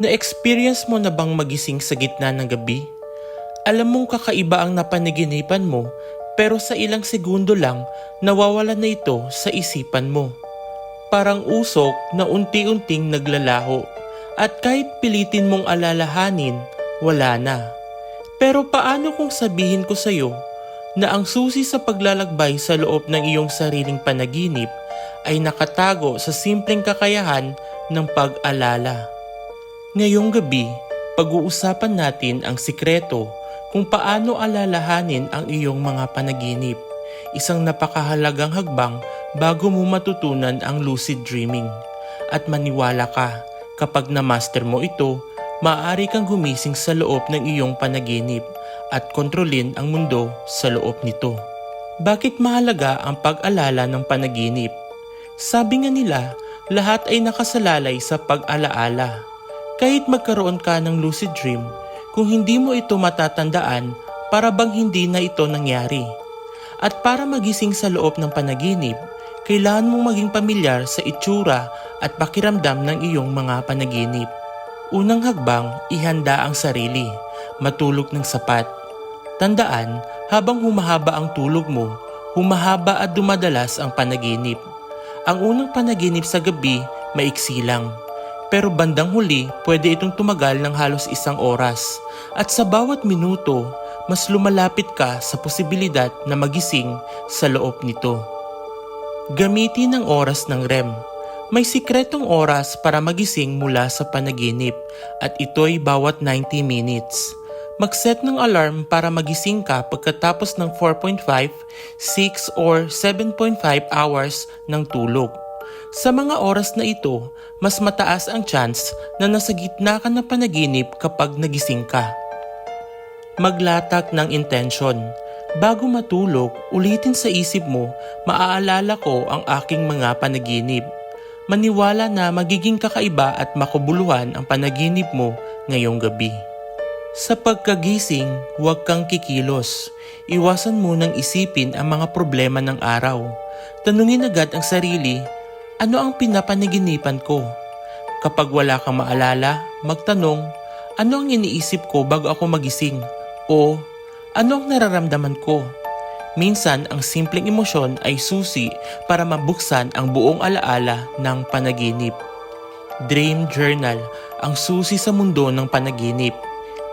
Na-experience mo na bang magising sa gitna ng gabi? Alam mong kakaiba ang napanaginipan mo pero sa ilang segundo lang nawawala na ito sa isipan mo. Parang usok na unti-unting naglalaho at kahit pilitin mong alalahanin, wala na. Pero paano kung sabihin ko sa'yo na ang susi sa paglalakbay sa loob ng iyong sariling panaginip ay nakatago sa simpleng kakayahan ng pag-alala? Ngayong gabi, pag-uusapan natin ang sikreto kung paano alalahanin ang iyong mga panaginip. Isang napakahalagang hagbang bago mo matutunan ang lucid dreaming. At maniwala ka, kapag na-master mo ito, maaari kang gumising sa loob ng iyong panaginip at kontrolin ang mundo sa loob nito. Bakit mahalaga ang pag-alala ng panaginip? Sabi nga nila, lahat ay nakasalalay sa pag-alaala. Kahit magkaroon ka ng lucid dream, kung hindi mo ito matatandaan, para bang hindi na ito nangyari. At para magising sa loob ng panaginip, kailangan mong maging pamilyar sa itsura at pakiramdam ng iyong mga panaginip. Unang hagbang, ihanda ang sarili. Matulog ng sapat. Tandaan, habang humahaba ang tulog mo, humahaba at dumadalas ang panaginip. Ang unang panaginip sa gabi, maiksi lang. Pero bandang huli, pwede itong tumagal ng halos isang oras. At sa bawat minuto, mas lumalapit ka sa posibilidad na magising sa loob nito. Gamitin ang oras ng REM. May sikretong oras para magising mula sa panaginip at ito'y bawat 90 minutes. Mag-set ng alarm para magising ka pagkatapos ng 4.5, 6 or 7.5 hours ng tulog. Sa mga oras na ito, mas mataas ang chance na nasa gitna ka ng panaginip kapag nagising ka. Maglatak ng intention. Bago matulog, ulitin sa isip mo, maaalala ko ang aking mga panaginip. Maniwala na magiging kakaiba at makabuluhan ang panaginip mo ngayong gabi. Sa pagkagising, huwag kang kikilos. Iwasan mo nang isipin ang mga problema ng araw. Tanungin agad ang sarili, ano ang pinapanaginipan ko? Kapag wala kang maalala, magtanong, ano ang iniisip ko bago ako magising? O ano ang nararamdaman ko? Minsan, ang simpleng emosyon ay susi para mabuksan ang buong alaala ng panaginip. Dream Journal, ang susi sa mundo ng panaginip.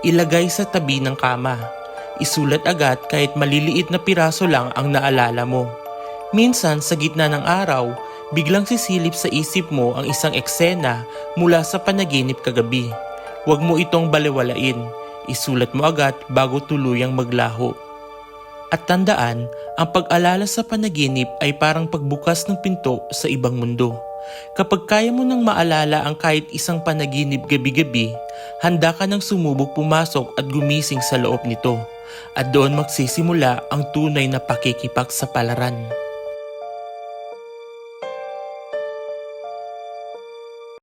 Ilagay sa tabi ng kama. Isulat agad kahit maliliit na piraso lang ang naalala mo. Minsan, sa gitna ng araw, biglang sisilip sa isip mo ang isang eksena mula sa panaginip kagabi. Huwag mo itong baliwalain. Isulat mo agad bago tuluyang maglaho. At tandaan, ang pag-alala sa panaginip ay parang pagbukas ng pinto sa ibang mundo. Kapag kaya mo nang maalala ang kahit isang panaginip gabi-gabi, handa ka nang sumubok pumasok at gumising sa loob nito. At doon magsisimula ang tunay na pakikipag sa palaran.